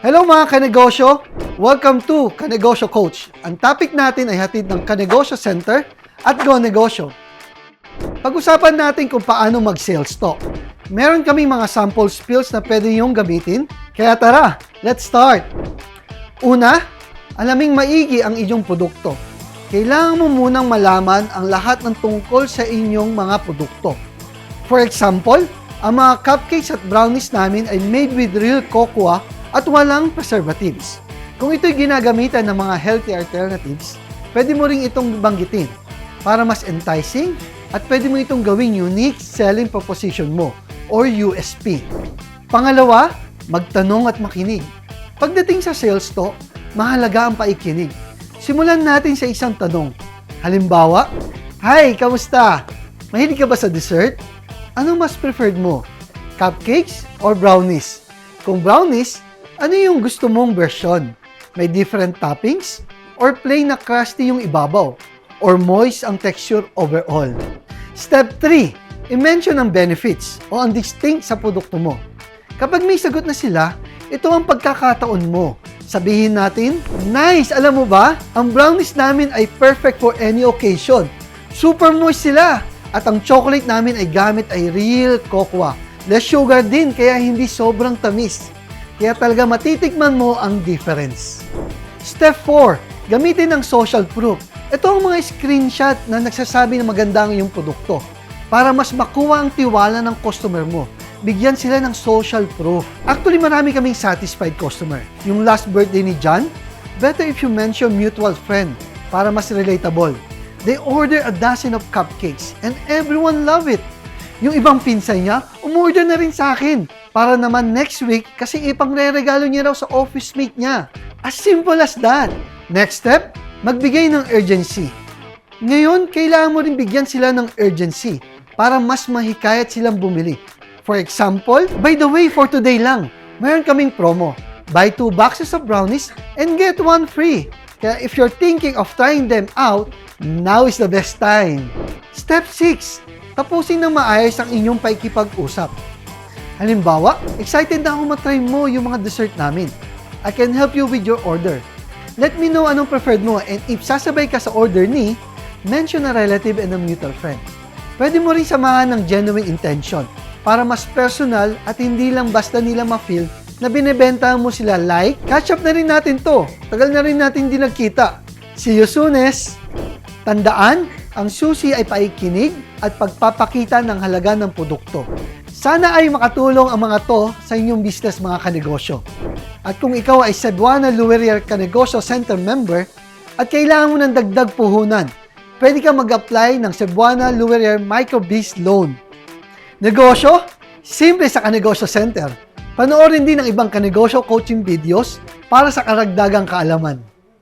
Hello mga kanegosyo! Welcome to Kanegosyo Coach. Ang topic natin ay hatid ng Kanegosyo Center at Go Negosyo. Pag-usapan natin kung paano mag-sales talk. Meron kaming mga sample spills na pwede niyong gamitin, kaya tara, let's start! Una, alaming maigi ang inyong produkto. Kailangan mo munang malaman ang lahat ng tungkol sa inyong mga produkto. For example, ang mga cupcakes at brownies namin ay made with real cocoa at walang preservatives. Kung ito'y ginagamitan ng mga healthy alternatives, pwede mo ring itong banggitin para mas enticing at pwede mo itong gawing unique selling proposition mo or USP. Pangalawa, magtanong at makinig. Pagdating sa sales talk, mahalaga ang paikinig. Simulan natin sa isang tanong. Halimbawa, Hi, kamusta? Mahilig ka ba sa dessert? Anong mas preferred mo? Cupcakes or brownies? Kung brownies, ano yung gusto mong version? May different toppings? Or plain na crusty yung ibabaw? Or moist ang texture overall? Step 3. I-mention ang benefits o ang distinct sa produkto mo. Kapag may sagot na sila, ito ang pagkakataon mo. Sabihin natin, Nice! Alam mo ba? Ang brownies namin ay perfect for any occasion. Super moist sila! At ang chocolate namin ay gamit ay real cocoa. Less sugar din, kaya hindi sobrang tamis. Kaya talaga matitikman mo ang difference. Step 4. Gamitin ang social proof. Ito ang mga screenshot na nagsasabi na maganda ang iyong produkto. Para mas makuha ang tiwala ng customer mo, bigyan sila ng social proof. Actually, marami kaming satisfied customer. Yung last birthday ni John, better if you mention mutual friend para mas relatable. They order a dozen of cupcakes and everyone love it. Yung ibang pinsan niya, umorder na rin sa akin para naman next week kasi ipang re-regalo niya raw sa office mate niya. As simple as that. Next step, magbigay ng urgency. Ngayon, kailangan mo rin bigyan sila ng urgency para mas mahikayat silang bumili. For example, by the way, for today lang, mayroon kaming promo. Buy two boxes of brownies and get one free. Kaya if you're thinking of trying them out, now is the best time. Step 6. Tapusin ng maayos ang inyong paikipag-usap. Halimbawa, excited na ako matry mo yung mga dessert namin. I can help you with your order. Let me know anong preferred mo and if sasabay ka sa order ni, mention a relative and a mutual friend. Pwede mo rin samahan ng genuine intention para mas personal at hindi lang basta nila ma-feel na binebenta mo sila like, catch up na rin natin to. Tagal na rin natin hindi nagkita. See you soonest! Tandaan, ang susi ay paikinig at pagpapakita ng halaga ng produkto. Sana ay makatulong ang mga to sa inyong business mga kanegosyo. At kung ikaw ay Cebuana Luerier Kanegosyo Center member at kailangan mo ng dagdag puhunan, pwede ka mag-apply ng Cebuana Luerier Microbiz Loan. Negosyo? Simple sa Kanegosyo Center. Panoorin din ang ibang kanegosyo coaching videos para sa karagdagang kaalaman.